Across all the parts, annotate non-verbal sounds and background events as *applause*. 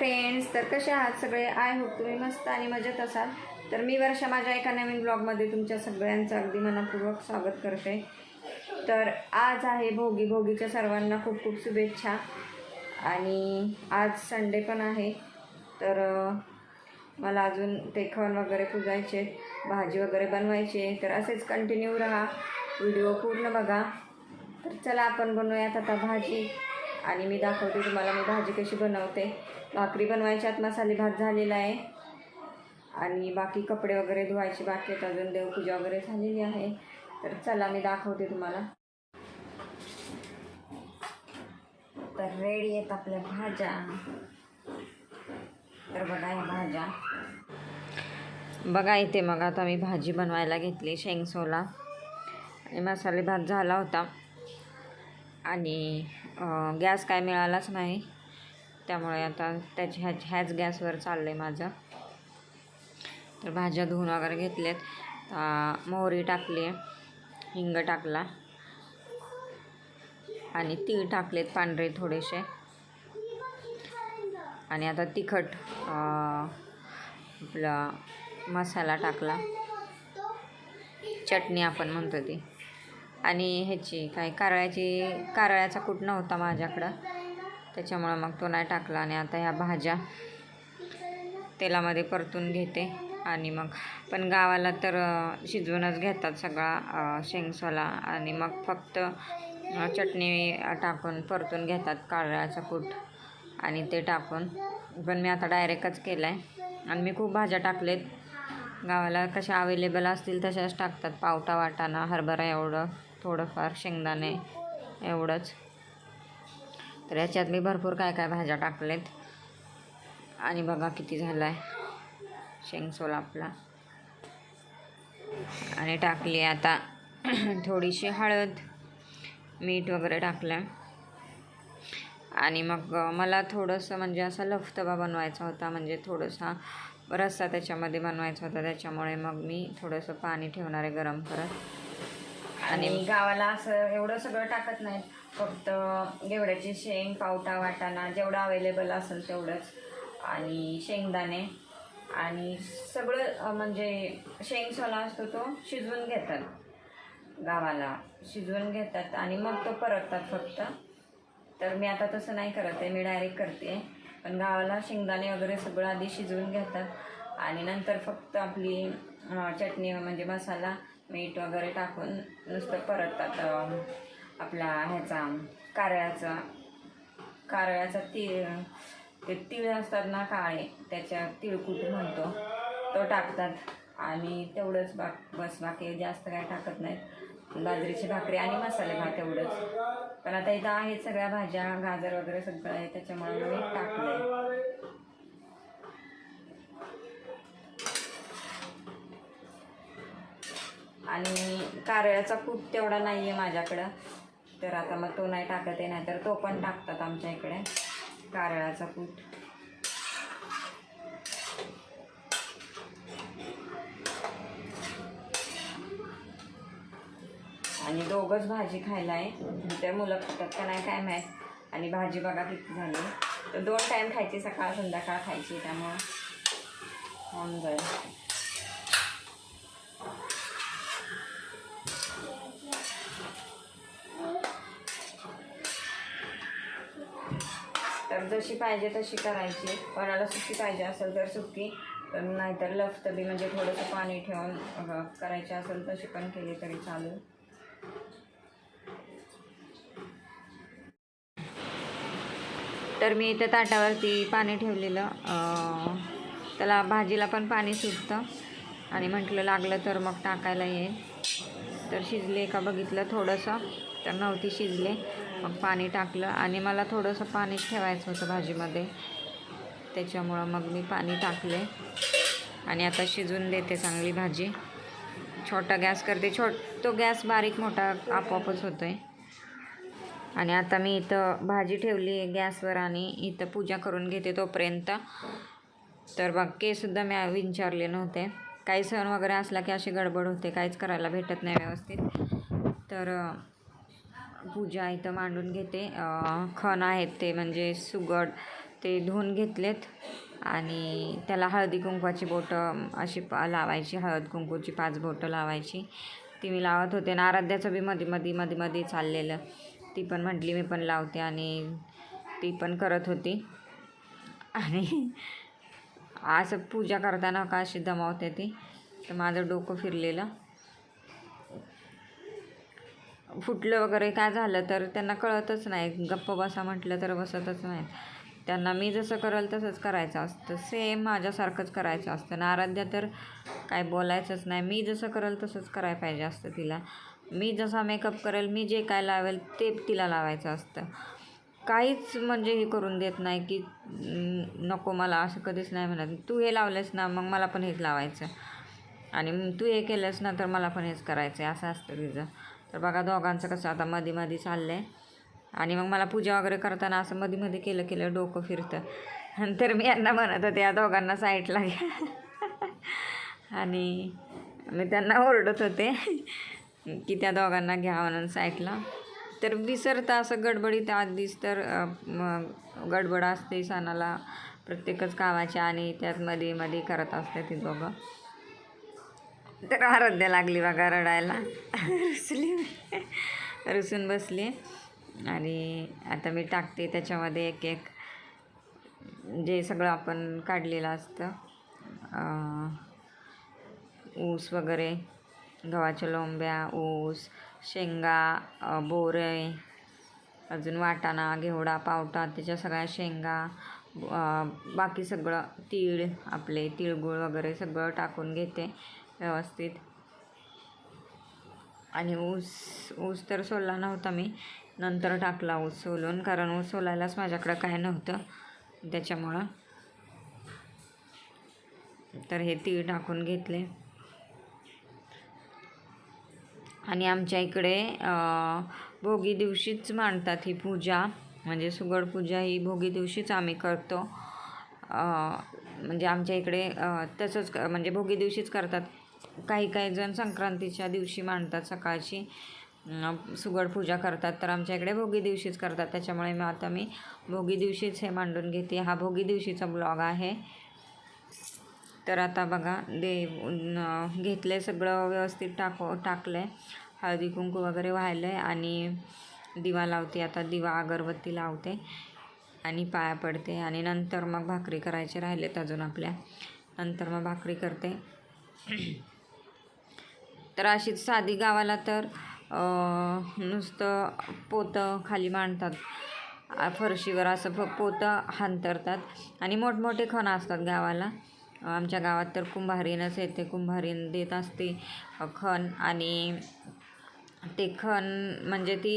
Friends तर कसे आहात सगळे? आय होप तुम्ही मस्त आणि मजेत असाल. तर मी वर्षा माझ्या एका नवीन ब्लॉगमध्ये तुमच्या सगळ्यांचं अगदी मनापूर्वक स्वागत करते. तर आज आहे भोगी भोगीच्या सर्वांना खूप खूप शुभेच्छा. आणि आज संडे पण आहे. तर मला अजून ते खण वगैरे पुजायचे भाजी वगैरे बनवायची आहे. तर असेच कंटिन्यू राहा. व्हिडिओ पूर्ण बघा. तर चला आपण बनवूयात आता भाजी. आणि मी दाखवते तुम्हाला मी भाजी कशी बनवते. भाकरी बनवायच्यात मसाले भात झालेला आहे. आणि बाकी कपडे वगैरे धुवायचे बाकी आहेत अजून देवपूजा वगैरे झालेली आहे. तर चला मी दाखवते तुम्हाला. तर रेडी आहेत आपल्या भाज्या. तर बघा या भाज्या. बघा इथे मग आता मी भाजी बनवायला घेतली शेंगसोला. आणि मसाले भात झाला होता. आणि गॅस काय मिळालाच नाही. त्यामुळे आता त्याच्या ह्याच ह्याच गॅसवर चाललं आहे माझं. तर भाज्या धुवून वगैरे घेतल्यात मोहरी टाकली आहे हिंग टाकला. आणि तीळ टाकलेत पांढरे थोडेसे. आणि आता तिखट आपला मसाला टाकला. चटणी आपण म्हणतो ती. आणि ह्याची काय कारळ्याची कारळ्याचा कूट नव्हता माझ्याकडं. त्याच्यामुळं मग तो नाही टाकला आणि आता ह्या भाज्या तेलामध्ये परतून घेते. आणि मग पण गावाला तर शिजवूनच घेतात सगळा शेंगसोला. आणि मग फक्त चटणी टाकून परतून घेतात कारळ्याचा कूट. आणि ते टाकून. पण मी आता डायरेक्टच केलं आहे आणि मी खूप भाज्या टाकलेत. गावाला कशा अवेलेबल असतील तशाच टाकतात. पावटा वाटाणा हरभरा एवढं. थोडंफार शेंगदाणे एवढंच. तर याच्यात मी भरपूर काय काय भाज्या टाकलेत. आणि बघा किती झाला आहे शेंगसोल आपला. आणि टाकली आता *clears throat* थोडीशी हळद मीठ वगैरे टाकलं. आणि मग मला थोडंसं म्हणजे असा लफतबा बनवायचा होता. म्हणजे थोडासा रस्सा त्याच्यामध्ये बनवायचा होता. त्याच्यामुळे मग मी थोडंसं पाणी ठेवणार आहे गरम करत. आणि गावाला असं एवढं सगळं टाकत नाहीत. फक्त गेवड्याची शेंग पावटा वाटाणा जेवढं अवेलेबल असेल तेवढंच. आणि शेंगदाणे. आणि सगळं म्हणजे शेंग सोला असतो तो शिजवून घेतात. गावाला शिजवून घेतात आणि मग तो परततात फक्त. तर मी आता तसं नाही करत आहे मी डायरेक्ट करते. पण गावाला शेंगदाणे वगैरे सगळं आधी शिजवून घेतात. आणि नंतर फक्त आपली चटणी म्हणजे मसाला मीठ वगैरे टाकून नुसतं परततात आपला ह्याचा कारळ्याचा. कारळ्याचा तीळ ते तीळ असतात ना काळे त्याच्या तिळकूट म्हणतो. तो टाकतात. आणि तेवढंच बा बस बाकी जास्त काय टाकत नाहीत. बाजरीची भाकरी आणि मसाले भात तेवढंच पण आता इथं आहेत सगळ्या भाज्या गाजर वगैरे सगळं आहे त्याच्यामुळे मी आहे आणि कारळ्याचा कूट तेवढा नाही आहे माझ्याकडं. तर आता मग तो नाही टाकत आहे नाहीतर तो पण टाकतात आमच्या इकडे कारळाचा कूट. आणि दोघंच भाजी खायला आहे. तर मुलं खातात का नाही काय माहीत. आणि भाजी बघा किती झाली. तर दोन टाईम खायची सकाळ संध्याकाळ खायची त्यामुळं. होऊन जाईल तर जशी पाहिजे तशी करायची. कोणाला सुकी पाहिजे असेल तर सुकी तर नाहीतर लफतबी म्हणजे थोडंसं पाणी ठेवून अं, करायची असेल तशी पण केली तरी चालेल. तर मी इथे ताटावरती पाणी ठेवलेलं. त्याला भाजीला पण पाणी सुटतं. आणि म्हटलं लागलं तर मग टाकायला येईल. तर शिजले का बघितलं थोडंसं तर नव्हती शिजले. मग पाणी टाकलं आणि मला थोडंसं पाणीच ठेवायचं होतं भाजीमध्ये. त्याच्यामुळं मग मी पाणी टाकले. आणि आता शिजून देते चांगली भाजी. छोटा गॅस करते. छोट तो गॅस बारीक मोठा आपोआपच होतो आहे आणि आता मी इथं भाजी ठेवली आहे गॅसवर आणि इथं पूजा करून घेते तोपर्यंत. तर बाकीसुद्धा मी विचारले नव्हते. काही सण वगैरे असला की अशी गडबड होते. काहीच करायला भेटत नाही व्यवस्थित. तर पूजा इथं मांडून घेते. खण आहेत ते म्हणजे सुगड ते धुवून घेतलेत. आणि त्याला हळदी कुंकवाची बोटं अशी पा लावायची. हळद कुंकूची पाच बोटं लावायची. ती मी लावत होते. आणि आराध्याचं बी मध्ये मध्ये मध्ये मध्ये चाललेलं. ती पण म्हटली मी पण लावते. आणि ती पण करत होती. आणि असं पूजा करताना का अशी दमावते ती? तर माझं डोकं फिरलेलं. फुटलं वगैरे काय झालं तर त्यांना कळतच नाही. गप्प बसा म्हटलं तर बसतच नाहीत. त्यांना मी जसं करेल तसंच करायचं असतं. सेम माझ्यासारखंच करायचं असतं. आणि आराध्या तर काय बोलायचंच नाही. मी जसं करेल तसंच करायला पाहिजे असतं तिला. मी जसा मेकअप करेल मी जे काय लावेल ते तिला लावायचं असतं. काहीच म्हणजे हे करून देत नाही की नको मला असं कधीच नाही म्हणत. तू हे लावलंस ना मग मला पण हेच लावायचं. आणि तू हे केलंस ना तर मला पण हेच करायचं आहे असं असतं तिचं. तर बघा दोघांचं कसं आता मध्ये मध्ये चाललं आहे आणि मग मला पूजा वगैरे करताना असं मध्ये मध्ये केलं केलं डोकं फिरतं. तर मी यांना म्हणत होते या दोघांना साईडला घ्या. आणि मी त्यांना ओरडत होते की त्या दोघांना घ्या म्हणून साईडला. तर विसरता असं गडबडीत आधीच तर गडबड असते सणाला. प्रत्येकच कामाची आणि त्यात मध्ये मध्ये करत असते ती दोघं. तर आराध्या लागली बघा रडायला. रुसली रुसून बसली. आणि आता मी टाकते त्याच्यामध्ये एक एक जे सगळं आपण काढलेलं असतं. ऊस वगैरे गव्हाच्या लोंब्या ऊस शेंगा बोरे अजून वाटाणा घेवडा पावटा त्याच्या सगळ्या शेंगा बाकी सगळं तीळ आपले तिळगुळ वगैरे सगळं टाकून घेते. व्यवस्थित. आणि ऊस ऊस तर सोलला नव्हता मी. नंतर टाकला ऊस सोलून कारण ऊस सोलायलाच माझ्याकडं काय नव्हतं त्याच्यामुळं. तर हे तीळ टाकून घेतले. आणि आमच्या इकडे भोगी दिवशीच मांडतात ही पूजा. म्हणजे सुगड पूजा ही भोगी दिवशीच आम्ही करतो. म्हणजे आमच्या इकडे तसंच म्हणजे भोगी दिवशीच करतात. काही काही जण संक्रांतीच्या दिवशी मांडतात सकाळची सुगड पूजा करतात. तर आमच्या इकडे भोगी दिवशीच करतात. त्याच्यामुळे मग आता मी भोगी दिवशीच हे मांडून घेते. हा भोगी दिवशीचा ब्लॉग आहे. तर आता बघा दे न- घेतलं सगळं व्यवस्थित टाको टाकलं आहे हळदी कुंकू वगैरे व्हायलं आहे आणि दिवा लावते. आता दिवा अगरबत्ती लावते आणि पाया पडते आणि नंतर मग भाकरी करायचे राहिलेत अजून आपल्या. नंतर मग भाकरी करते. तर अशीच साधी गावाला तर नुसतं पोतं खाली मांडतात. फरशीवर असं फ पोतं हांतरतात. आणि मोठमोठे खण असतात गावाला. आमच्या गावात तर कुंभारीनच येते. कुंभारीन देत असते खण. आणि ते खण म्हणजे ती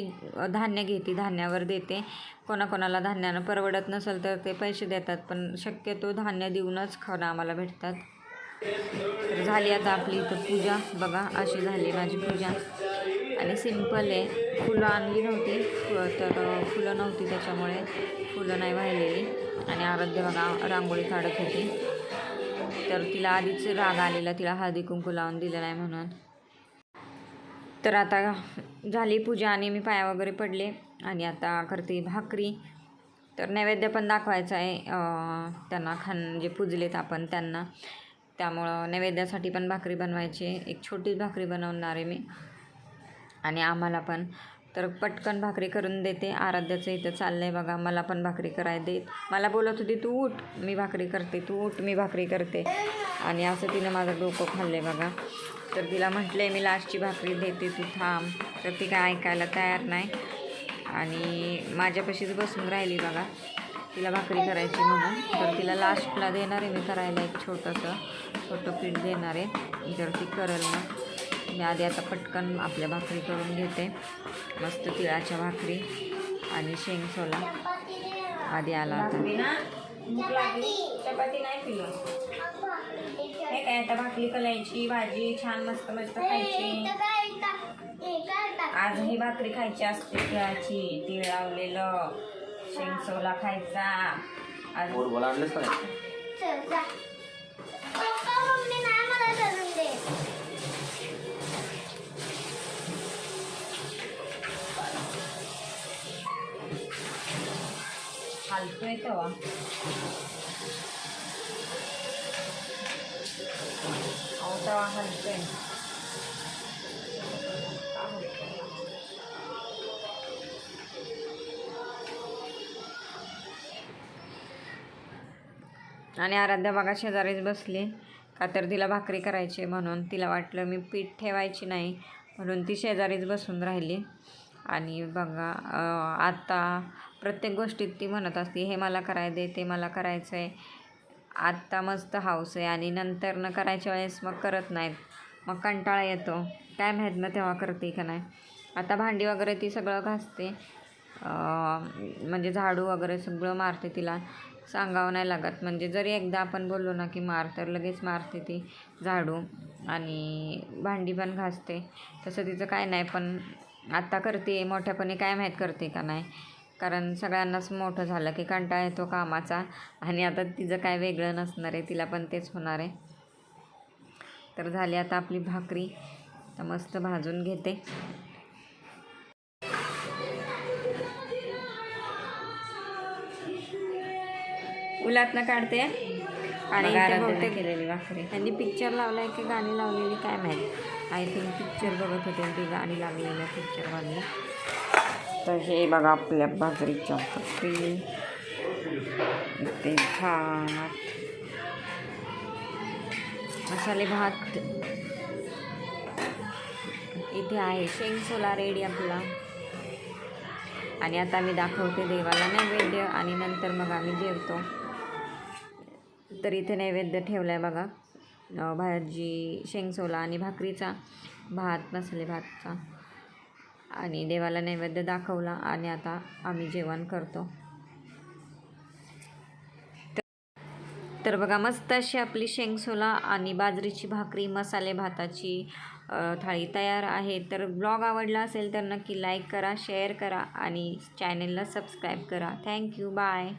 धान्य घेते धान्यावर देते. कोणाकोणाला धान्यानं परवडत नसेल तर ते पैसे देतात पण शक्यतो धान्य देऊनच खण आम्हाला भेटतात. तर झाली आता आपली इथं पूजा. बघा अशी झाली माझी पूजा. आणि सिंपल आहे. फुलं आणली नव्हती. तर फुलं नव्हती त्याच्यामुळे फुलं नाही वाहिलेली आणि आराध्य बघा रांगोळी काढत होती. तर तिला आधीच राग आलेला तिला हळदी कुंकू लावून दिलं नाही म्हणून. तर आता झाली पूजा आणि मी पाया वगैरे पडले. आणि आता करते भाकरी. तर नैवेद्य पण दाखवायचा आहे. त्यांना खान जे पूजलेत आपण त्यांना. त्यामुळं नैवेद्यासाठी पण भाकरी बनवायची एक छोटीच भाकरी बनवणार आहे मी. आणि आम्हाला पण. तर पटकन भाकरी करून देते. आराध्याचं इथं चाललं आहे बघा. मला पण भाकरी कराय देत. मला बोलत होती तू उठ मी भाकरी करते. तू उठ मी भाकरी करते. आणि असं तिनं माझं डोकं खाल्लं आहे बघा. तर तिला म्हटलं मी लास्टची भाकरी देते तू थांब. तर ती काय ऐकायला तयार नाही. आणि माझ्यापाशीच बसून राहिली बघा. तिला भाकरी करायची म्हणून. तर तिला लास्टला देणार आहे मी करायला एक छोटंसं. छोटं पीठ देणार आहे. जर ती करेल मग मी आधी आता पटकन आपल्या भाकरी करून घेते. मस्त तिळाच्या भाकरी आणि शेंग सोला. आधी आला होता चपाती नाही पिलो. हे काय आता भाकरी कलायची भाजी छान मस्त मस्त खायची. आज ही भाकरी खायची असते तिळाची तीळ लावलेलं. शेंग सोला खायचा. आज गोड बोला आणलंच का नाही? फालतू हलतोय तवा अहो तवा हलतोय. आणि आराध्या बघा शेजारीच बसली. का तर तिला भाकरी करायची म्हणून. तिला वाटलं मी पीठ ठेवायची नाही म्हणून ती शेजारीच बसून राहिली. आणि बघा आत्ता आता प्रत्येक गोष्टीत ती म्हणत असते हे मला कराय दे ते मला करायचं आहे आत्ता मस्त हाऊस आहे आणि नंतर न करायच्या वेळेस मग करत नाहीत. मग कंटाळा येतो. काय माहीत ना तेव्हा करते का नाही. आता भांडी वगैरे ती सगळं घासते. म्हणजे झाडू वगैरे सगळं मारते तिला. सांगावं नाही लागत. म्हणजे जरी एकदा आपण बोललो ना की मार तर लगेच मारते ती झाडू आणि भांडी पण घासते. तसं तिचं काय नाही पण आत्ता करते मोठ्यापणी काय माहीत करते का नाही. कारण सगळ्यांनाच मोठं झालं की कंटाळा येतो कामाचा आणि आता तिचं काय वेगळं नसणार आहे तिला पण तेच होणार आहे. तर झाली आता आपली भाकरी. तर मस्त भाजून घेते. उलातनं काढते. आणि केलेली भाकरी. त्यांनी पिक्चर लावलाय की गाणी लावलेली काय माहीत. आय थिंक पिक्चर बघत होते आणि ती गाणी लागलेलं पिक्चरमधलं तर हे बघा आपल्या बाजरीच्या भाकरी. ते भात. मसाले भात. इथे आहे शेंग सोला रेडी आपला. आणि आता मी दाखवते देवाला नैवेद्य आणि नंतर मग आम्ही जेवतो. तर इथे नैवेद्य ठेवला आहे बघा भाजी शेंगसोला आणि भाकरीचा भात मसाले भातचा. आणि देवाला नैवेद्य दाखवला आणि आता आम्ही जेवण करतो. तर- तर बघा मस्त अशी आपली शेंगसोला आणि बाजरीची भाकरी मसाले भाताची थाळी तयार आहे. तर ब्लॉग आवडला असेल तर नक्की लाईक करा शेअर करा आणि चॅनेलला सबस्क्राईब करा. Thank you bye.